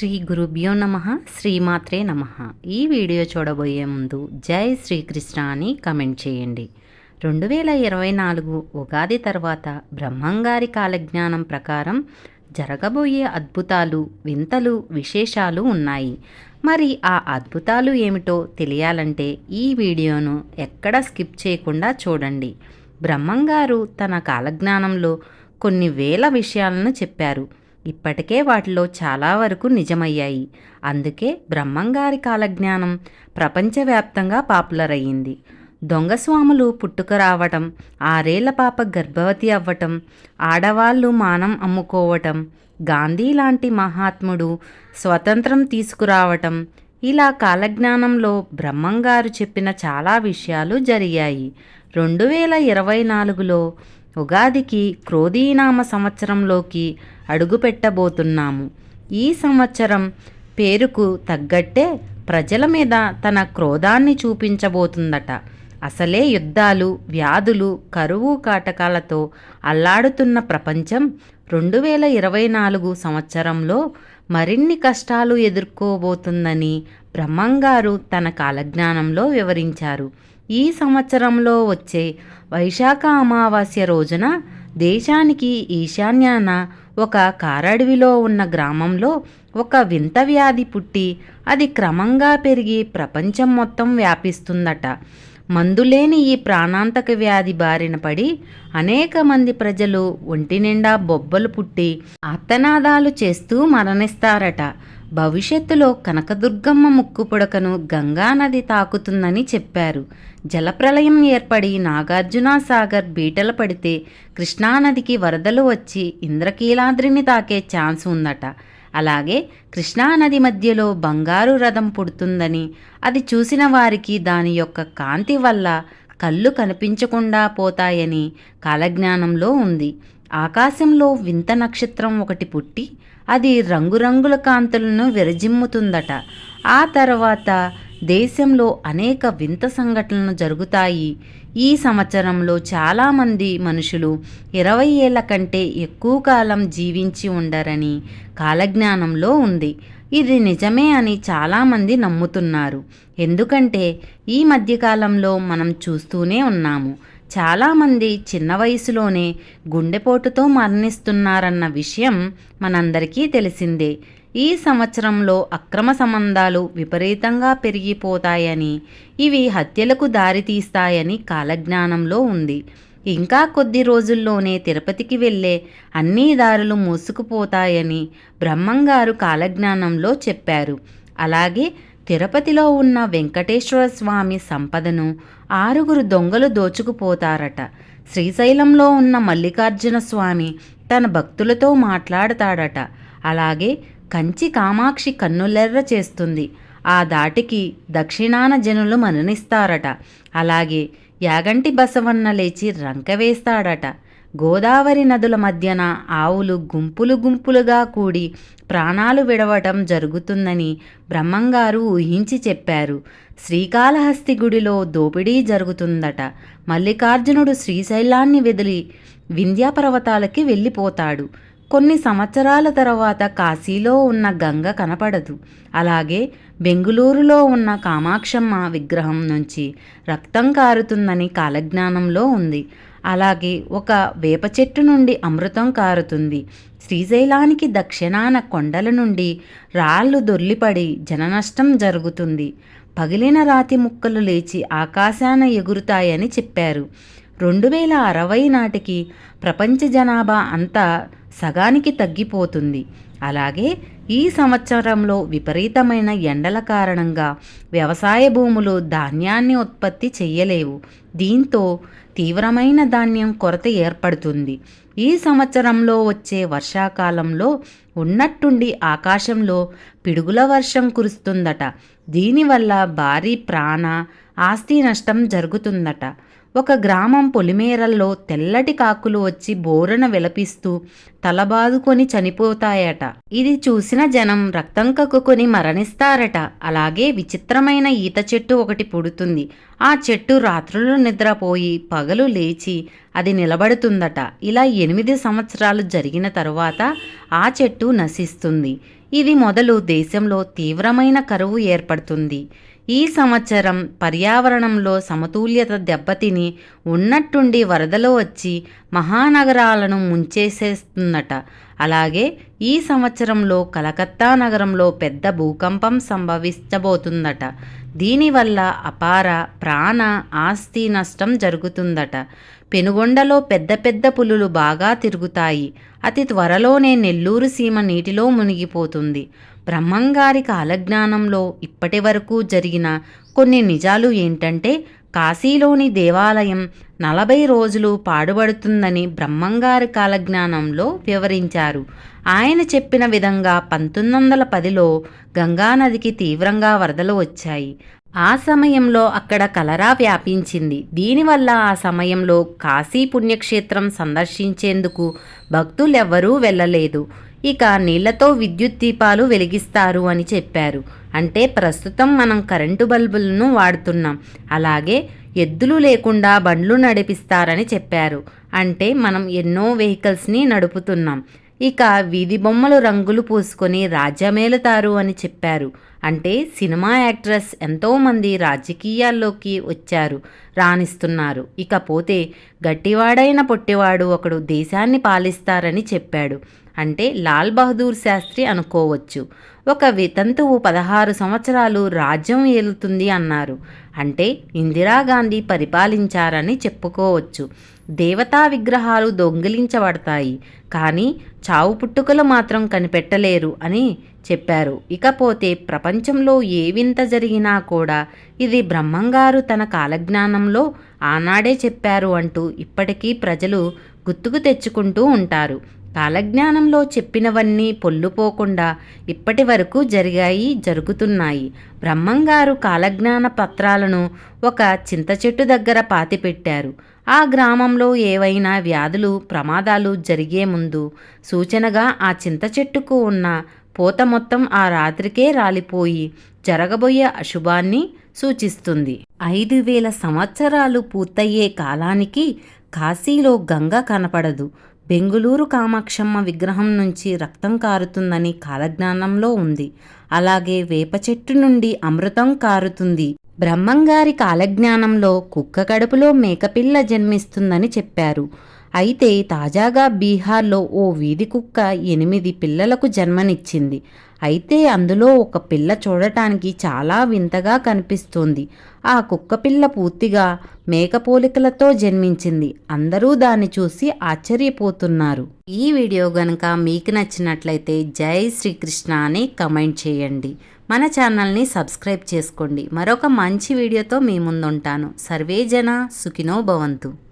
శ్రీ గురుభ్యో నమ శ్రీమాత్రే నమ. ఈ వీడియో చూడబోయే ముందు జై శ్రీకృష్ణ అని కమెంట్ చేయండి. రెండు వేల ఇరవై నాలుగు ఉగాది తర్వాత బ్రహ్మంగారి కాలజ్ఞానం ప్రకారం జరగబోయే అద్భుతాలు వింతలు విశేషాలు ఉన్నాయి. మరి ఆ అద్భుతాలు ఏమిటో తెలియాలంటే ఈ వీడియోను ఎక్కడ స్కిప్ చేయకుండా చూడండి. బ్రహ్మంగారు తన కాలజ్ఞానంలో కొన్ని వేల విషయాలను చెప్పారు. ఇప్పటికే వాటిలో చాలా వరకు నిజమయ్యాయి. అందుకే బ్రహ్మంగారి కాలజ్ఞానం ప్రపంచవ్యాప్తంగా పాపులర్ అయ్యింది. దొంగస్వాములు పుట్టుక రావటం ఆరేళ్ళ పాప గర్భవతి అవ్వటం ఆడవాళ్ళు మానం అమ్ముకోవటం గాంధీ లాంటి మహాత్ముడు స్వతంత్రం తీసుకురావటం ఇలా కాలజ్ఞానంలో బ్రహ్మంగారు చెప్పిన చాలా విషయాలు జరిగాయి. రెండు వేల ఇరవై నాలుగులో ఉగాదికి క్రోధీనామ సంవత్సరంలోకి అడుగుపెట్టబోతున్నాము. ఈ సంవత్సరం పేరుకు తగ్గట్టే ప్రజల మీద తన క్రోధాన్ని చూపించబోతుందట. అసలే యుద్ధాలు వ్యాధులు కరువు కాటకాలతో అల్లాడుతున్న ప్రపంచం రెండు వేల ఇరవై నాలుగు సంవత్సరంలో మరిన్ని కష్టాలు ఎదుర్కోబోతుందని బ్రహ్మంగారు తన కాలజ్ఞానంలో వివరించారు. ఈ సంవత్సరంలో వచ్చే వైశాఖ అమావాస్య రోజున దేశానికి ఈశాన్యాన ఒక కారడవిలో ఉన్న గ్రామంలో ఒక వింత వ్యాధి పుట్టి అది క్రమంగా పెరిగి ప్రపంచం మొత్తం వ్యాపిస్తుందట. మందులేని ఈ ప్రాణాంతక వ్యాధి బారిన పడి అనేక మంది ప్రజలు ఒంటి నిండా బొబ్బలు పుట్టి అత్తనాదాలు చేస్తూ మరణిస్తారట. భవిష్యత్తులో కనకదుర్గమ్మ ముక్కు పుడకను గంగానది తాకుతుందని చెప్పారు. జలప్రలయం ఏర్పడి నాగార్జున సాగర్ బీటలు పడితే కృష్ణానదికి వరదలు వచ్చి ఇంద్రకీలాద్రిని తాకే ఛాన్స్ ఉందట. అలాగే కృష్ణానది మధ్యలో బంగారు రథం పుడుతుందని అది చూసిన వారికి దాని యొక్క కాంతి వల్ల కళ్ళు కనిపించకుండా పోతాయని కాలజ్ఞానంలో ఉంది. ఆకాశంలో వింత నక్షత్రం ఒకటి పుట్టి అది రంగురంగుల కాంతులను విరజిమ్ముతుందట. ఆ తర్వాత దేశంలో అనేక వింత సంఘటనలు జరుగుతాయి. ఈ సంవత్సరంలో చాలామంది మనుషులు ఇరవై ఏళ్ళ కంటే ఎక్కువ కాలం జీవించి ఉండరని కాలజ్ఞానంలో ఉంది. ఇది నిజమే అని చాలామంది నమ్ముతున్నారు. ఎందుకంటే ఈ మధ్యకాలంలో మనం చూస్తూనే ఉన్నాము. చాలామంది చిన్న వయసులోనే గుండెపోటుతో మరణిస్తున్నారన్న విషయం మనందరికీ తెలిసిందే. ఈ సంవత్సరంలో అక్రమ సంబంధాలు విపరీతంగా పెరిగిపోతాయని ఇవి హత్యలకు దారితీస్తాయని కాలజ్ఞానంలో ఉంది. ఇంకా కొద్ది రోజుల్లోనే తిరుపతికి వెళ్ళే అన్ని దారులు మూసుకుపోతాయని బ్రహ్మంగారు కాలజ్ఞానంలో చెప్పారు. అలాగే తిరుపతిలో ఉన్న వెంకటేశ్వర స్వామి సంపదను ఆరుగురు దొంగలు దోచుకుపోతారట. శ్రీశైలంలో ఉన్న మల్లికార్జున స్వామి తన భక్తులతో మాట్లాడతాడట. అలాగే కంచి కామాక్షి కన్నులెర్ర చేస్తుంది. ఆ దాటికి దక్షిణాన జనులు మరణిస్తారట. అలాగే యాగంటి బసవన్న లేచి రంక వేస్తాడట. గోదావరి నదుల మధ్యన ఆవులు గుంపులు గుంపులుగా కూడి ప్రాణాలు విడవటం జరుగుతుందని బ్రహ్మంగారు ఊహించి చెప్పారు. శ్రీకాళహస్తి గుడిలో దోపిడీ జరుగుతుందట. మల్లికార్జునుడు శ్రీశైలాన్ని వెదిలి వింధ్యాపర్వతాలకి వెళ్ళిపోతాడు. కొన్ని సంవత్సరాల తర్వాత కాశీలో ఉన్న గంగ కనపడదు. అలాగే బెంగుళూరులో ఉన్న కామాక్షమ్మ విగ్రహం నుంచి రక్తం కారుతుందని కాలజ్ఞానంలో ఉంది. అలాగే ఒక వేప చెట్టు నుండి అమృతం కారుతుంది. శ్రీశైలానికి దక్షిణాన కొండల నుండి రాళ్ళు దొర్లిపడి జననష్టం జరుగుతుంది. పగిలిన రాతి ముక్కలు లేచి ఆకాశాన ఎగురుతాయని చెప్పారు. రెండు వేల అరవై నాటికి ప్రపంచ జనాభా అంతా సగానికి తగ్గిపోతుంది. అలాగే ఈ సంవత్సరంలో విపరీతమైన ఎండల కారణంగా వ్యవసాయ భూములు ధాన్యాన్ని ఉత్పత్తి చేయలేవు. దీంతో తీవ్రమైన ధాన్యం కొరత ఏర్పడుతుంది. ఈ సంవత్సరంలో వచ్చే వర్షాకాలంలో ఉన్నట్టుండి ఆకాశంలో పిడుగుల వర్షం కురుస్తుందట. దీనివల్ల భారీ ప్రాణ ఆస్తి నష్టం జరుగుతుందట. ఒక గ్రామం పొలిమేరల్లో తెల్లటి కాకులు వచ్చి బోరన విలపిస్తూ తలబాదుకొని చనిపోతాయట. ఇది చూసిన జనం రక్తం కక్కుకొని మరణిస్తారట. అలాగే విచిత్రమైన ఈత చెట్టు ఒకటి పుడుతుంది. ఆ చెట్టు రాత్రులు నిద్రపోయి పగలు లేచి అది నిలబడుతుందట. ఇలా ఎనిమిది సంవత్సరాలు జరిగిన తరువాత ఆ చెట్టు నశిస్తుంది. ఇది మొదలు దేశంలో తీవ్రమైన కరువు ఏర్పడుతుంది. ఈ సంవత్సరం పర్యావరణంలో సమతుల్యత దెబ్బతిని ఉన్నట్టుండి వరదలు వచ్చి మహానగరాలను ముంచేసేస్తుందట. అలాగే ఈ సంవత్సరంలో కలకత్తా నగరంలో పెద్ద భూకంపం సంభవించబోతుందట. దీనివల్ల అపార ప్రాణ ఆస్తి నష్టం జరుగుతుందట. పెనుగొండలో పెద్ద పెద్ద పులులు బాగా తిరుగుతాయి. అతి త్వరలోనే నెల్లూరు సీమ నీటిలో మునిగిపోతుంది. బ్రహ్మంగారి కాలజ్ఞానంలో ఇప్పటి వరకు జరిగిన కొన్ని నిజాలు ఏంటంటే కాశీలోని దేవాలయం నలభై రోజులు పాడుబడుతుందని బ్రహ్మంగారి కాలజ్ఞానంలో వివరించారు. ఆయన చెప్పిన విధంగా పంతొమ్మిది వందల పదిలో గంగానదికి తీవ్రంగా వరదలు వచ్చాయి. ఆ సమయంలో అక్కడ కలరా వ్యాపించింది. దీనివల్ల ఆ సమయంలో కాశీ పుణ్యక్షేత్రం సందర్శించేందుకు భక్తులెవ్వరూ వెళ్ళలేదు. ఇక నీళ్ళతో విద్యుత్ దీపాలు వెలిగిస్తారు అని చెప్పారు. అంటే ప్రస్తుతం మనం కరెంటు బల్బులను వాడుతున్నాం. అలాగే ఎద్దులు లేకుండా బండ్లు నడిపిస్తారని చెప్పారు. అంటే మనం ఎన్నో వెహికల్స్ని నడుపుతున్నాం. ఇక వీధి బొమ్మలు రంగులు పూసుకొని రాజ్యమేలుతారు అని చెప్పారు. అంటే సినిమా యాక్ట్రెస్ ఎంతోమంది రాజకీయాల్లోకి వచ్చారు రాణిస్తున్నారు. ఇకపోతే గట్టివాడైన పొట్టివాడు ఒకడు దేశాన్ని పాలిస్తారని చెప్పాడు. అంటే లాల్ బహదూర్ శాస్త్రి అనుకోవచ్చు. ఒక వితంతువు పదహారు సంవత్సరాలు రాజ్యం ఏలుతుంది అన్నారు. అంటే ఇందిరాగాంధీ పరిపాలించారని చెప్పుకోవచ్చు. దేవతా విగ్రహాలు దొంగిలించబడతాయి. కానీ చావు పుట్టుకలు మాత్రం కనిపెట్టలేరు అని చెప్పారు. ఇకపోతే ప్రపంచంలో ఏ వింత జరిగినా కూడా ఇది బ్రహ్మంగారు తన కాలజ్ఞానంలో ఆనాడే చెప్పారు అంటూ ఇప్పటికీ ప్రజలు గుర్తుకు తెచ్చుకుంటూ ఉంటారు. కాలజ్ఞానంలో చెప్పినవన్నీ పొల్లుపోకుండా ఇప్పటి వరకు జరిగాయి జరుగుతున్నాయి. బ్రహ్మంగారు కాలజ్ఞాన పత్రాలను ఒక చింత చెట్టు దగ్గర పాతిపెట్టారు. ఆ గ్రామంలో ఏవైనా వ్యాధులు ప్రమాదాలు జరిగే ముందు సూచనగా ఆ చింత చెట్టుకు ఉన్న పూత మొత్తం ఆ రాత్రికే రాలిపోయి జరగబోయే అశుభాన్ని సూచిస్తుంది. ఐదు వేల సంవత్సరాలు పూర్తయ్యే కాలానికి కాశీలో గంగ కనపడదు. బెంగుళూరు కామాక్షమ్మ విగ్రహం నుంచి రక్తం కారుతుందని కాలజ్ఞానంలో ఉంది. అలాగే వేప చెట్టు నుండి అమృతం కారుతుంది. బ్రహ్మంగారి కాలజ్ఞానంలో కుక్క కడుపులో మేకపిల్ల జన్మిస్తుందని చెప్పారు. అయితే తాజాగా బీహార్లో ఓ వీధి కుక్క ఎనిమిది పిల్లలకు జన్మనిచ్చింది. అయితే అందులో ఒక పిల్ల చూడటానికి చాలా వింతగా కనిపిస్తోంది. ఆ కుక్క పిల్ల పూర్తిగా మేకపోలికలతో జన్మించింది. అందరూ దాన్ని చూసి ఆశ్చర్యపోతున్నారు. ఈ వీడియో గనుక మీకు నచ్చినట్లయితే జై శ్రీకృష్ణ అని కమెంట్ చేయండి. మన ఛానల్ని సబ్స్క్రైబ్ చేసుకోండి. మరొక మంచి వీడియోతో మీ ముందుంటాను. సర్వేజన సుఖినో భవంతు.